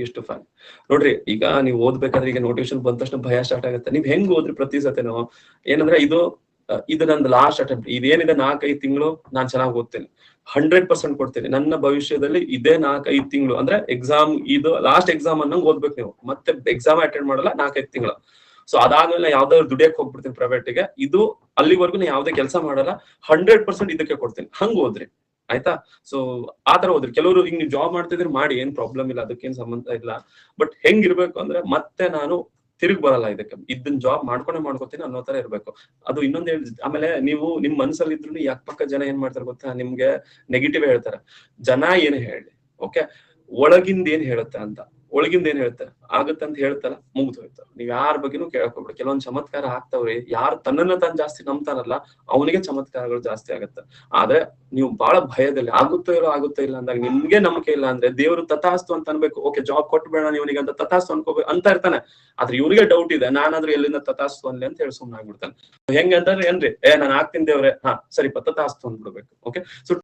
ಎಷ್ಟು ಫ್ಯಾನ್ ನೋಡ್ರಿ, ಈಗ ನೀವು ಓದ್ಬೇಕಾದ್ರೆ ಈಗ ನೋಟಿಫಿಕೇಶನ್ ಬಂದ ತಕ್ಷಣ ಭಯ ಸ್ಟಾರ್ಟ್ ಆಗುತ್ತೆ. ನೀವ್ ಹೆಂಗ್ ಓದ್ರಿ ಪ್ರತಿ ಸತಿನೂ? ಏನಂದ್ರೆ ಇದು ಇದು ನಂದು ಲಾಸ್ಟ್ ಅಟೆಂಪ್ಟ್ ಇದೇನಿದೆ ನಾಲ್ಕೈದು ತಿಂಗಳು ನಾನ್ ಚೆನ್ನಾಗಿ ಓದ್ತೇನೆ. ಹಂಡ್ರೆಡ್ ಪರ್ಸೆಂಟ್ ಕೊಡ್ತೇನೆ. ನನ್ನ ಭವಿಷ್ಯದಲ್ಲಿ ಇದೇ ನಾಲ್ಕೈದು ತಿಂಗಳು. ಅಂದ್ರೆ ಎಕ್ಸಾಮ್ ಇದು ಲಾಸ್ಟ್ ಎಕ್ಸಾಮ್ ಅನ್ನಂಗ್ ಓದ್ಬೇಕು ನೀವು. ಮತ್ತೆ ಎಕ್ಸಾಮ್ ಅಟೆಂಡ್ ಮಾಡಲ್ಲ, ನಾಲ್ಕೈದು ತಿಂಗಳು. ಸೊ ಅದಾದ್ಮೇಲೆ ಯಾವ್ದಾದ್ರು ದುಡಿಯಕ್ ಹೋಗ್ಬಿಡ್ತೀನಿ ಪ್ರೈವೇಟ್ಗೆ ಇದು ಅಲ್ಲಿವರೆಗೂ ನಾ ಯಾವ್ದೇ ಕೆಲಸ ಮಾಡಲ್ಲ ಹಂಡ್ರೆಡ್ ಪರ್ಸೆಂಟ್ ಇದಕ್ಕೆ ಕೊಡ್ತೀನಿ. ಹಂಗ್ ಓದ್ರಿ. ಆಯ್ತಾ? ಸೊ ಆತರ ಹೋದ್ರೆ ಕೆಲವರು ಹಿಂಗ್ ನೀವು ಜಾಬ್ ಮಾಡ್ತಿದ್ರೆ ಮಾಡಿ, ಏನ್ ಪ್ರಾಬ್ಲಮ್ ಇಲ್ಲ, ಅದಕ್ಕೇನ್ ಸಂಬಂಧ ಇಲ್ಲ. ಬಟ್ ಹೆಂಗಿರ್ಬೇಕು ಅಂದ್ರೆ ಮತ್ತೆ ನಾನು ತಿರುಗ್ ಬರಲ್ಲ ಇದಕ್ಕೆ. ಇದನ್ನ ಜಾಬ್ ಮಾಡ್ಕೊಂಡೆ ಮಾಡ್ಕೋತೀನಿ ಅನ್ನೋ ತರ ಇರ್ಬೇಕು. ಅದು ಇನ್ನೊಂದ್ ಆಮೇಲೆ ನೀವು ನಿಮ್ ಮನ್ಸಲ್ಲಿ ಇದ್ರು ಈ ಪಕ್ಕ ಜನ ಏನ್ ಮಾಡ್ತಾರೆ ಗೊತ್ತಾ? ನಿಮ್ಗೆ ನೆಗೆಟಿವ್ ಹೇಳ್ತಾರೆ. ಜನ ಏನ್ ಹೇಳಿ ಓಕೆ ಒಳಗಿಂದ ಏನ್ ಹೇಳುತ್ತೆ ಅಂತ. ಒಳಗಿಂದ ಏನ್ ಹೇಳ್ತಾರೆ? ಆಗತ್ತಂತ ಹೇಳ್ತಾರ, ಮುಗ್ದು ಹೋಯ್ತಾರ. ನೀವ್ ಯಾರ ಬಗ್ಗೆನೂ ಕೇಳಕ್ ಹೋಗ್ಬಿಡಿ. ಕೆಲವೊಂದ್ ಚಮತ್ಕಾರ ಆಗ್ತಾವ್ರಿ ಯಾರು ತನ್ನನ್ನ ತಾನು ಜಾಸ್ತಿ ನಂಬ್ತಾರಲ್ಲ, ಅವನಿಗೆ ಚಮತ್ಕಾರಗಳು ಜಾಸ್ತಿ ಆಗತ್ತ. ಆದ್ರೆ ನೀವು ಬಹಳ ಭಯದಲ್ಲಿ, ಆಗುತ್ತೋ ಇರೋ ಆಗುತ್ತೋ ಇಲ್ಲ ಅಂದಾಗ ನಿಮ್ಗೆ ನಂಬಿಕೆ ಇಲ್ಲ ಅಂದ್ರೆ ದೇವರು ತಥಾಸ್ತು ಅಂತ ಅನ್ಬೇಕು. ಓಕೆ, ಜಾಬ್ ಕೊಟ್ಬೇಡ ಇವನಿಗೆ ಅಂತ ತಥಾಸ್ತು ಅನ್ಕೋಬೇಕು ಅಂತ ಇರ್ತಾನೆ. ಆದ್ರೆ ಇವ್ರಿಗೆ ಡೌಟ್ ಇದೆ. ನಾನಾದ್ರೂ ಎಲ್ಲಿಂದ ತಥಾಸ್ತು ಅನ್ಲಿ ಅಂತ ಹೇಳಿ ಸುಮ್ಮನೆ ಆಗ್ಬಿಡ್ತಾನೆ. ಅಂತಂದ್ರೆ ಏನ್ರಿ? ಏ, ನಾನು ಆಗ್ತೀನಿ ದೇವ್ರೆ. ಹಾ, ಸರಿಪ, ತಥಾಸ್ತು ಅಂದ್ಬಿಡ್ಬೇಕು. Okay so